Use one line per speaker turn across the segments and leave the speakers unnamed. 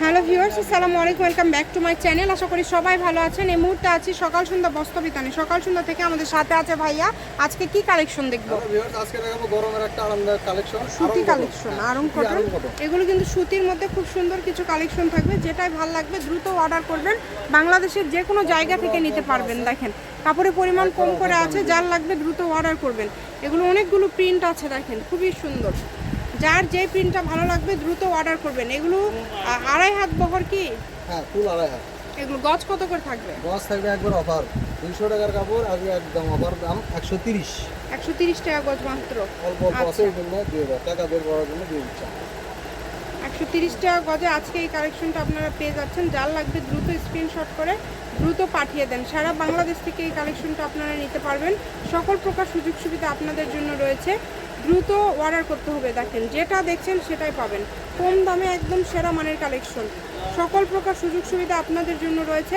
Hello viewers আসসালামু আলাইকুম welcome back to my channel. আশা করি সবাই ভালো আছেন। এই মুহূর্তে আছি সকাল সন্ধ্যা বস্তবিতানে সকাল সন্ধ্যা থেকে আমাদের সাথে আছে ভাইয়া। আজকে কি কালেকশন দেখব?
আজকে দেখাবো গরমের একটা আরামদায়ক কালেকশন
সুতি কালেকশন আরং কটন এগুলো কিন্তু সুতির মধ্যে খুব সুন্দর কিছু কালেকশন থাকবে যেটাই ভালো লাগবে দ্রুত অর্ডার করবেন। বাংলাদেশের যে কোনো জায়গা থেকে নিতে পারবেন দেখেন। কাপড়ের পরিমাণ কম করে আছে যার লাগবে দ্রুত অর্ডার করবেন। এগুলো অনেকগুলো প্রিন্ট আছে দেখেন। খুবই সুন্দর। যার যে প্রিন্টটা ভালো লাগবে দ্রুত অর্ডার করবেন। এগুলো আড়াই হাত বহর কি?
হ্যাঁ ফুল আড়াই হাত।
এগুলো গজ কত করে থাকবে?
গছ থাকবে একবার অফার দুইশো টাকার কাপড় আজকে একদম অফার দাম একশো তিরিশ।
একশো তিরিশ টাকা গজ মাত্র?
অল্প অল্প আছে এই জন্য দিয়ে দেয় টাকা বের করার জন্য দিয়ে দিচ্ছি।
একশো তিরিশ টাকা গজে আজকে এই কালেকশনটা আপনারা পেয়ে যাচ্ছেন। যার লাগবে দ্রুত স্ক্রিনশট করে দ্রুত পাঠিয়ে দেন। সারা বাংলাদেশ থেকে এই কালেকশনটা আপনারা নিতে পারবেন। সকল প্রকার সুযোগ সুবিধা আপনাদের জন্য রয়েছে। দ্রুত অর্ডার করতে হবে, দেখেন, যেটা দেখছেন সেটাই পাবেন। কম দামে একদম সেরা মানের কালেকশন সকল প্রকার সুযোগ সুবিধা আপনাদের জন্য রয়েছে।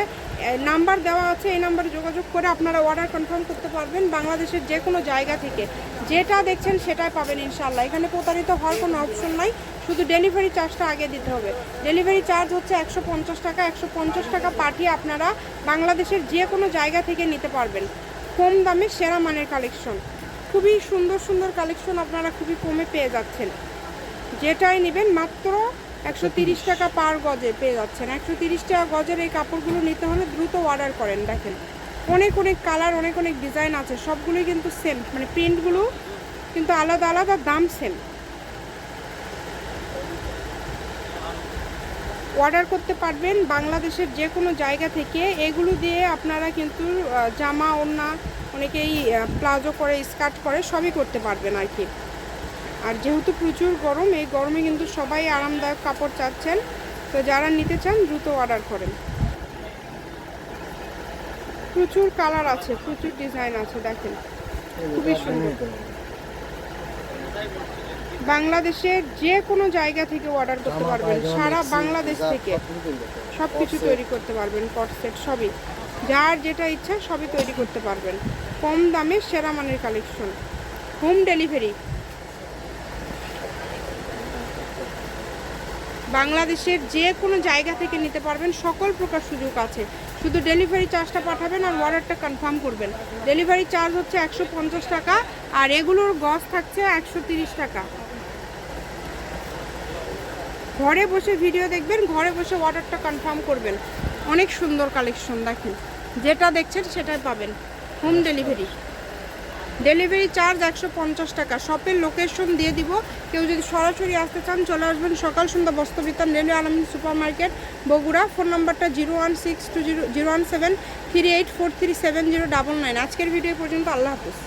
নাম্বার দেওয়া আছে, এই নাম্বারে যোগাযোগ করে আপনারা অর্ডার কনফার্ম করতে পারবেন বাংলাদেশের যে কোনো জায়গা থেকে। যেটা দেখছেন সেটাই পাবেন ইনশাল্লাহ এখানে প্রতারিত হওয়ার কোনো অপশন নাই। শুধু ডেলিভারি চার্জটা আগে দিতে হবে। ডেলিভারি চার্জ হচ্ছে একশো পঞ্চাশ টাকা। একশো পঞ্চাশ টাকা পাঠিয়ে আপনারা বাংলাদেশের যে কোনো জায়গা থেকে নিতে পারবেন। কম দামে সেরা মানের কালেকশন খুবই সুন্দর সুন্দর কালেকশন আপনারা খুবই কমে পেয়ে যাচ্ছেন। যেটাই নেবেন মাত্র একশো তিরিশ টাকা পার গজে পেয়ে যাচ্ছেন। একশো তিরিশ টাকা গজের এই কাপড়গুলো নিতে হলে দ্রুত অর্ডার করেন, দেখেন। অনেক অনেক কালার অনেক অনেক ডিজাইন আছে, সবগুলোই কিন্তু সেম মানে প্রিন্টগুলো কিন্তু আলাদা আলাদা দাম সেম অর্ডার করতে পারবেন বাংলাদেশের যে কোনো জায়গা থেকে। এগুলো দিয়ে আপনারা কিন্তু জামা, ওড়না, অনেকেই প্লাজো করে, স্কার্ট করে সবই করতে পারবেন আর কি। আর যেহেতু প্রচুর গরম, এই গরমে কিন্তু সবাই আরামদায়ক কাপড় চাচ্ছেন। তো যারা নিতে চান, দ্রুত অর্ডার করেন। প্রচুর কালার আছে, প্রচুর ডিজাইন আছে, দেখেন। খুবই সুন্দর। বাংলাদেশের যে কোনো জায়গা থেকে অর্ডার করতে পারবেন সারা বাংলাদেশ থেকে
সবকিছু তৈরি করতে হবে।
সব কিছু তৈরি করতে পারবেন কট সেট সবই। যার যেটা ইচ্ছা সবই তৈরি করতে পারবেন। কম দামে সেরা মানের কালেকশন হোম ডেলিভারি বাংলাদেশের যে কোনো জায়গা থেকে নিতে পারবেন সকল প্রকার সুযোগ আছে। শুধু ডেলিভারি চার্জটা পাঠাবেন আর অর্ডারটা কনফার্ম করবেন। ডেলিভারি চার্জ হচ্ছে একশো পঞ্চাশ টাকা আর এগুলোর গজ থাকছে একশো তিরিশ টাকা। ঘরে বসে ভিডিও দেখবেন, ঘরে বসে অর্ডারটা কনফার্ম করবেন। অনেক সুন্দর কালেকশন দেখেন। যেটা দেখছেন, সেটাই পাবেন। হোম ডেলিভারি ডেলিভারি চার্জ একশো পঞ্চাশ টাকা। শপের লোকেশন দিয়ে দিব। কেউ যদি সরাসরি আসতে চান, চলে আসবেন সকাল সন্ধ্যা Bastrabitan railway Alamin super market Bogura phone নাম্বারটা zero one six two zero zero one seven three eight four three seven zero double nine আজকের ভিডিও পর্যন্ত, আল্লাহ হাফিজ।